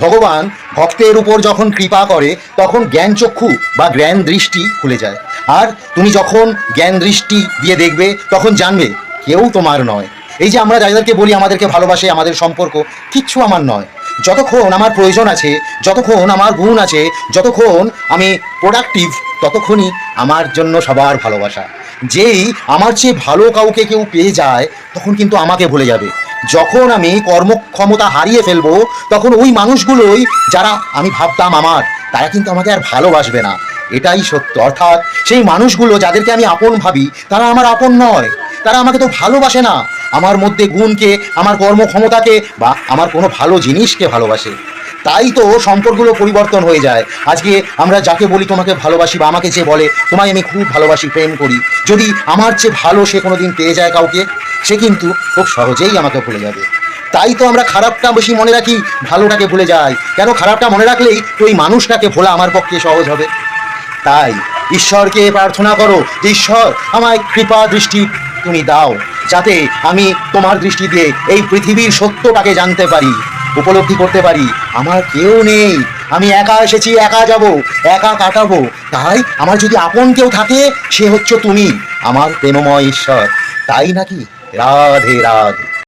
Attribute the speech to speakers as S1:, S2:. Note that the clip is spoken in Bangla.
S1: ভগবান ভক্তের উপর যখন কৃপা করে, তখন জ্ঞান চক্ষু বা জ্ঞান দৃষ্টি খুলে যায়। আর তুমি যখন জ্ঞান দৃষ্টি দিয়ে দেখবে, তখন জানবে, কেউ তোমার নয়। এই যে আমরা যাদেরকে বলি, আমাদেরকে ভালোবাসে, আমাদের সম্পর্ক, কিচ্ছু আমার নয়। যতক্ষণ আমার প্রয়োজন আছে, যতক্ষণ আমার গুণ আছে, যতক্ষণ আমি প্রোডাক্টিভ ততক্ষণই আমার জন্য সবার ভালোবাসা। যেই আমার চেয়ে ভালো কাউকে কেউ পেয়ে যায়, তখন কিন্তু আমাকে ভুলে যাবে। যখন আমি কর্মক্ষমতা হারিয়ে ফেলব, তখন ওই মানুষগুলোই, যারা আমি ভাবতাম আমার, তারা কিন্তু আমাকে আর ভালোবাসবে না। এটাই সত্য। অর্থাৎ সেই মানুষগুলো যাদেরকে আমি আপন ভাবি, তারা আমার আপন নয়। তারা আমাকে তো ভালোবাসে না। আমার মধ্যে গুণকে, আমার কর্মক্ষমতাকে বা আমার কোনো ভালো জিনিসকে ভালোবাসে। তাই তো সম্পর্কগুলো পরিবর্তন হয়ে যায়। আজকে আমরা যাকে বলি তোমাকে ভালোবাসি বা আমাকে যে বলে, তোমায় আমি খুব ভালোবাসি, প্রেম করি। যদি আমার চেয়ে ভালো সে কোনো দিন পেয়ে যায় কাউকে সে কিন্তু খুব সহজেই আমাকে ভুলে যাবে। তাই তো আমরা খারাপটা বেশি মনে রাখি, ভালোটাকে ভুলে যাই। কেন খারাপটা মনে রাখলেই ওই মানুষটাকে ভোলা আমার পক্ষে সহজ হবে। তাই ঈশ্বরকে প্রার্থনা করো যে, ঈশ্বর, আমায় কৃপা দৃষ্টি তুমি দাও, যাতে আমি তোমার দৃষ্টি দিয়ে এই পৃথিবীর সত্যটাকে জানতে পারি, উপলব্ধি করতে পারি। আমার কেউ নেই। আমি একা এসেছি, একা যাব, একা কাটাবো। তাই আমার যদি আপন কেউ থাকে, সে হচ্ছে তুমি, আমার প্রেমময় ঈশ্বর। তাই নাকি? राधे राधे।